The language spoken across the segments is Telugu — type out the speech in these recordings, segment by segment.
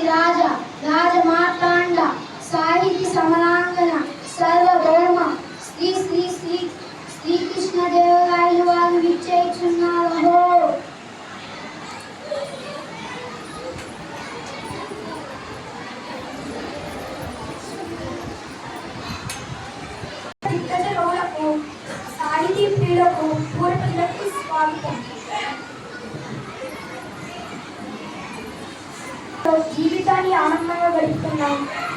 vida.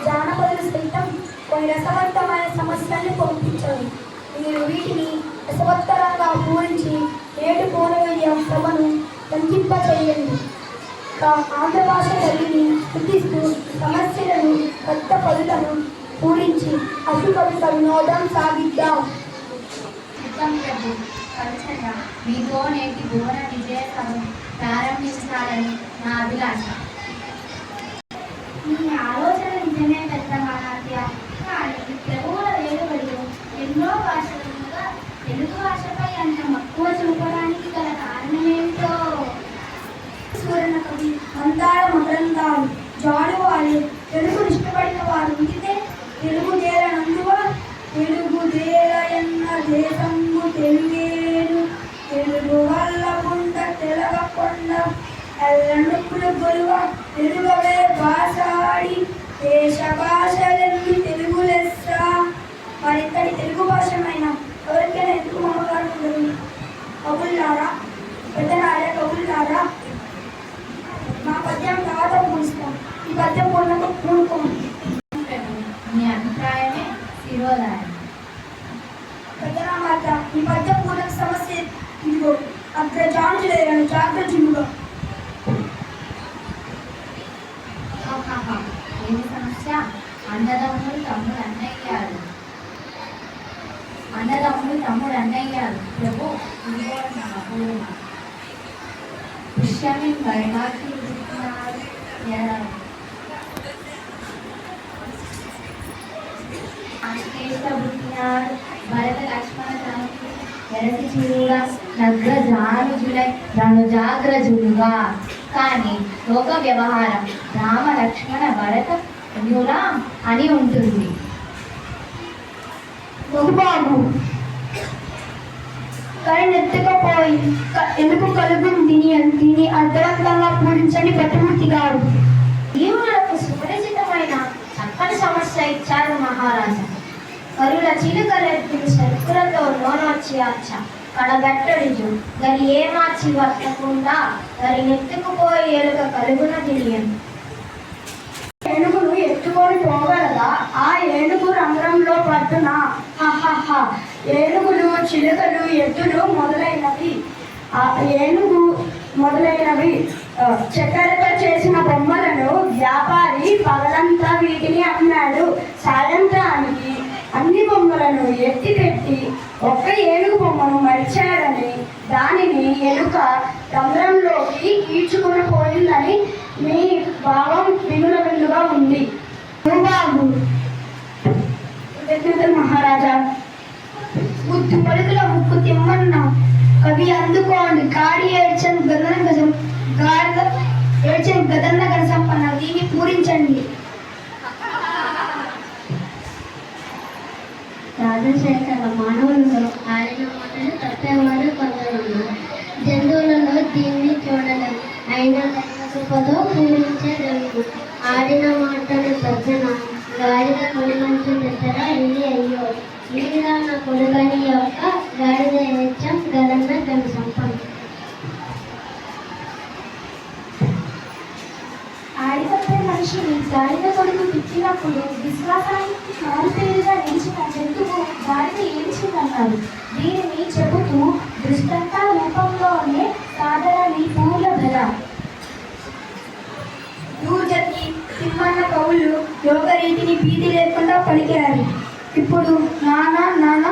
జానపదులు సైతం కొన్ని రసవంతమైన సమస్యల్ని పంపించారు మీరు వీటిని రసవత్తరంగా పూరించి నేటి పూర్వీయ సభను చేయండి ఆంధ్ర భాష తల్లిని గుర్తిస్తూ సమస్యలను కొత్త పదులను పూరించి అసు కవిత వినోదం సాగిద్దాం కల్చర్య మీతో నేటి భువన విజయ సభను ప్రారంభించాలని నా అభిలాష. మీ నిజమే పెద్ద మహాత్య కానీ ప్రభువుల వేడుకలు ఎన్నో భాషలుగా తెలుగు భాషపై అంత మక్కువ చూపడానికి గల కారణమేమిటో సూరణ కవి మందార మకరందాలు జాడువారి తెలుగు ఇష్టపడిన వారు ఉంచితే తెలుగు దేలనందువ తెలుగు దేరయన్న దేశము తెలుగేను తెలుగు వల్ల కొండ తెలగకొండ ఎల్లనుకులు గొలువ తెలుగవే భాషాడి దేశ భాషలెన్ని తెలుగు లెస్స మరిద్దరి తెలుగు భాషమైన ఎవరికైనా ఎందుకు మమకారం ఉండదు? కబుల్లారా? పెద్దలారా కబుల్లారా? మా పద్యం తర్వాత పూజిస్తాం ఈ పద్యం పూర్ణకు పూనుకోండి మీ అభిప్రాయమే శిరోధారం పెద్దనామాత ఈ పద్యం అన్నదమ్ముడు తమ్ముడు అన్నయ్యారు ప్రభు పుష్యమి పుట్టినాడు భరత లక్ష్మణ ఎరసి నగ్ర జానుజులై జాగ్రజులుగా కానీ లోక వ్యవహారం రామ లక్ష్మణ భరత అని ఉంటుంది. బహుబాబు కరెంట్ ఎత్తుకపోయి క- ఎందుకు కలుగు దీని దీని అర్థవంతంగా పూరించండి పట్టుమూర్తి గారు? జీవులకు సుపరిచితమైన చక్కని సమస్య ఇచ్చారు మహారాజా. కరుల చిలుకలెత్తులు సరుకులతో లోనొచ్చి అచ్చ కడగట్టడిజు గరి ఏమార్చి వర్తకుండా గరి నెత్తుకుపోయి ఎలుక కలుగున తెలియను ఏనుగును ఎత్తుకొని పోగలదా? ఆ ఏనుగు రంధ్రంలో పట్టున హహహ. ఏనుగులు చిలుకలు ఎద్దులు మొదలైనవి. ఆ ఏనుగు మొదలైనవి. చక్కెరతో చేసిన బొమ్మలను వ్యాపారి పగలంతా వీటిని అమ్మాడు. సాయంత్రానికి అన్ని బొమ్మలను ఎత్తి పెట్టి ఒక్క ఏనుగు బొమ్మను మరిచాడని దానిని ఎలుక రంధ్రంలోకి ఈడ్చుకుని పోయిందని మీ భావం వినుల విన్నుగా ఉంది బాబు కృతజ్ఞతలు మహారాజా ముద్దు పలుకుల ముక్కు తిమ్మన్న కవి గాడి ఏడ్చను గదన గజం గాడిద ఏడ్చను గదన్న గన సంపన్న దీన్ని పూరించండి. రాజశేఖర మానవులలో ఆయన మాటలు తప్పేవారు కొందరు జంతువులలో దీన్ని చూడలేం. ఆయన కృపతో పూరించేదము ఆడిన మాటలు తగ్గన గాడిద కొనుగంచు దగ్గర ఇది అయ్యో. ఈగా నా కొడుకని యొక్క గాడిద ఏచం గదన్న గని సంపన్న మనిషిని గాడిద కొడుకు తిట్టినప్పుడు విశ్వాసానికి మారుపేరుగా నిలిచిన జంతువు గాడిద ఏడ్చిందన్నారు దీనిని చెబుతూ దృష్టంత రూపంలోనే సాధనని పూల బల. దూజతి తిమ్మన్న కవులు యోగ రీతిని భీతి లేకుండా పలికారు. ఇప్పుడు నానా నానా నానా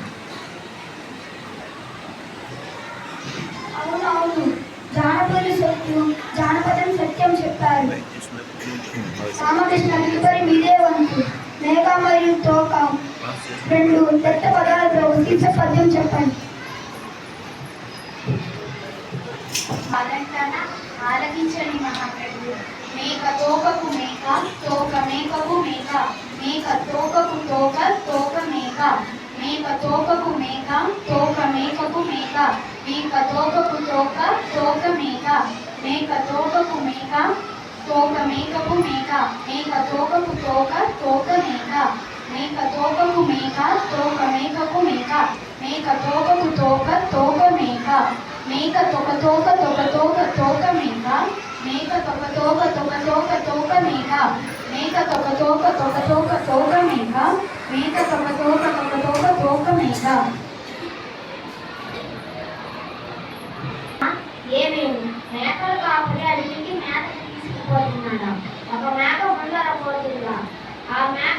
జానపదులు సత్యం జానపదం సత్యం చెప్పారు. రామకృష్ణ తదుపరి మీదే వంతు మేఘ మరియు తోక. రెండు పెద్ద పదాలతో ఉచిత పద్యం చెప్పండి. అలంకరణ ఆలకించని మహాప్రభు మేక తోకకు మేక తోక మేకకు మేక. మేక తోకకు తోక తోక మేక. మేక తోకకు మేక తోక మేకకు మేక. మేక తోకకు తోక తోక మేక మేక తోకకు మేక తోక మేకకు మేక మేక తోకకు తోక తోక మేక మేక తోకకు మేక తోక మేకకు మేక మేక తోకకు తోక తోక మేక మేక తొక తోక తొక తోక తోక మేక మేక తొక తోక తొక తోక తోక మేక మేక తొక తోక తొక తోక తోక మేక మేక తొక తోక తొక తోక తోక మేక ఏమేమి మేకలు కాపురి అడిగి మేత ఒక మేక ముందర పోతుందా ఆ మేక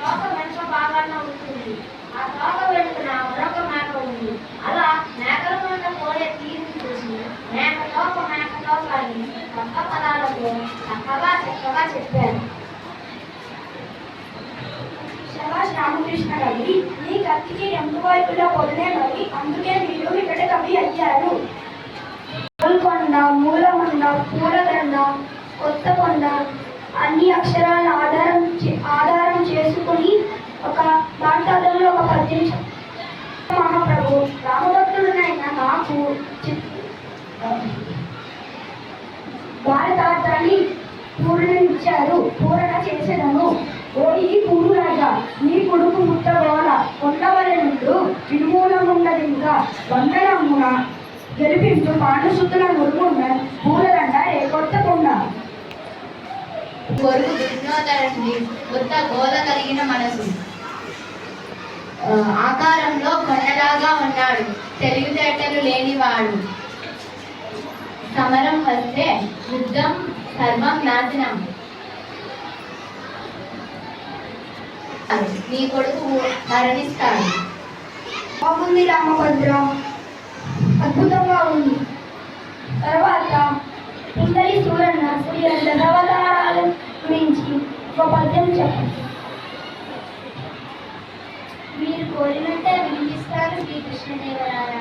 తోక వెనుక బాగానే ఉంటుంది. ఆ తోక వెనుకన మరొక మేక ఉంది. అలా మేకల మీద పోయే తీరుని చూసి మేక తోక మేక తోక అని కొత్త పదాలతో చక్కగా చక్కగా చెప్పారు. శభాష్ రామకృష్ణ కవి నీ కత్తికి రెండు వైపులా పొదలే మరి అందుకే మీరు ఇక్కడ కవి అయ్యారు. గోల్కొండ పూల పూలదండ కొత్తకొండ అన్ని అక్షరాల ఆధారం ఆధారం చేసుకుని ఒక దాంట్లో ఒక పద్యం మహాప్రభు రామభక్తుడునైన నాకు భారతార్థాన్ని పూర్ణించారు పూరణ చేసేదను. ఓ ఈ పూరు రాజా నీ కొడుకు ముట్టగోల కొండవలెనుడు నిర్మూలమున్నది ఇంకా. వందనమున గెలిపించు పాండుసుతుల మురుగున్న కొరుకు దుర్యోధనుడి కొత్త గోల కలిగిన మనసు. ఆకారంలో కొండలాగా ఉన్నాడు. తెలివితేటలు లేనివాడు. సమరం వస్తే యుద్ధం సర్వం నాశనం. నీ కొడుకు మరణిస్తాడు. బాగుంది రామభద్ర. అద్భుతంగా ఉంది. తర్వాత సుందరి సూరన్న సూర్య దశావతారాల ఒక పద్యం చెప్పండి. మీరు కోరినంటే వినిపిస్తారు శ్రీకృష్ణదేవరాయ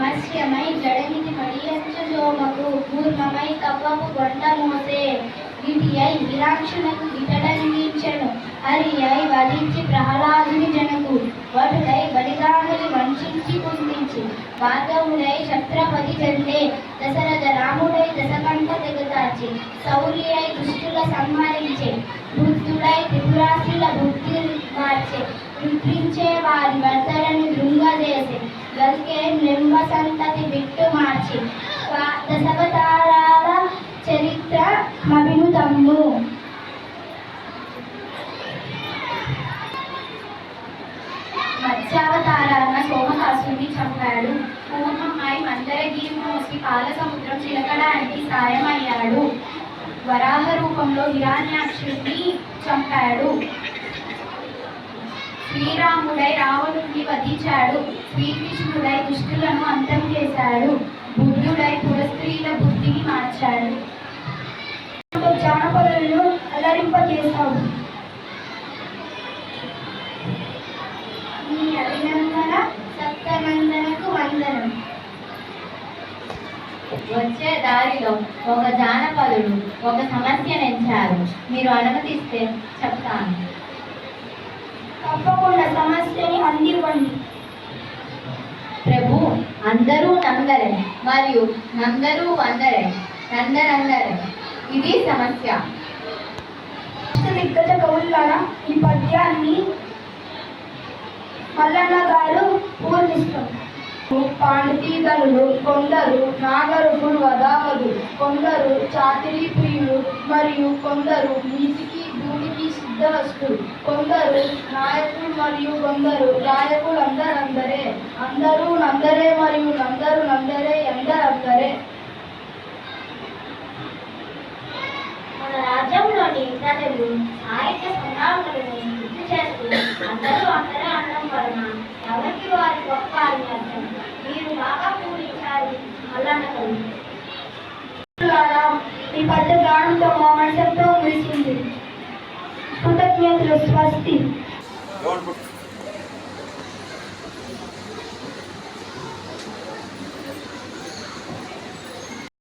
మత్స్యమై జడనిధి మడియంచు జోమకు కూర్మమై కవ్వపు గొండ మోసే. గిటి అయి విరాక్షునకు గిటడంగించెను హరి అయి వధించి ప్రహ్లాదుని జనకు. వటుడై బలిదానులు వంశించి కుందించి భార్గవుడై ఛత్రపతి చెందే దశరథ రాముడై దశకంఠ తెగతాచి సౌరి అయి దుష్టుల సంహరించే బుద్ధుడై త్రిపురాసుల బుద్ధి మార్చే నిద్రించే వారి వర్తలను దృంగదేసి గల్కే నింబ సంతతి బిట్టు మార్చి దశవతారాల చరిత్ర మభినుతమ్ము మత్స్యావతారాన సోమకాసుని చంపాడు పూర్ణమై మందరగిరి మోసి పాల సముద్రం చిలకడానికి సాయమయ్యాడు. వరాహ రూపంలో హిరాణ్యాక్షుణ్ణి చంపాడు. శ్రీరాముడై రావణుణ్ణి వధించాడు. శ్రీకృష్ణుడై దుష్టులను అంతం చేశాడు. బుద్ధుడై పురస్త్రీల బుద్ధిని మార్చాడు. జానపదులను అలరింపజేశాడు. వచ్చే దారిలో ఒక జానపదుడు ఒక సమస్యను ఎంచారు మీరు అనుమతిస్తే చెప్తాను. తప్పకుండా సమస్యని అందివ్వండి. ప్రభు అందరూ నందరే మరియు నందరూ అందరే నందనందరే. ఇది సమస్య. దిగ్గజ కవులారా ఈ పద్యాన్ని మల్లన్న గారు పూర్ణిస్తారు పాండితీతనులు కొందరు నాగరుకులు వదామలు కొందరు చాతిరి ప్రియులు మరియు కొందరు నీతికి భూమికి సిద్ధవస్తులు. కొందరు నాయకులు మరియు కొందరు గాయకులు అందరందరే. అందరూ నందరే మరియు నందరు నందరే ఎందరందరే. మన రాజ్యంలోని ప్రజలు సాహిత్య సంగ్రామాలను గుర్తు చేస్తూ అందరూ అందరూ అన్నం just trust him. Don't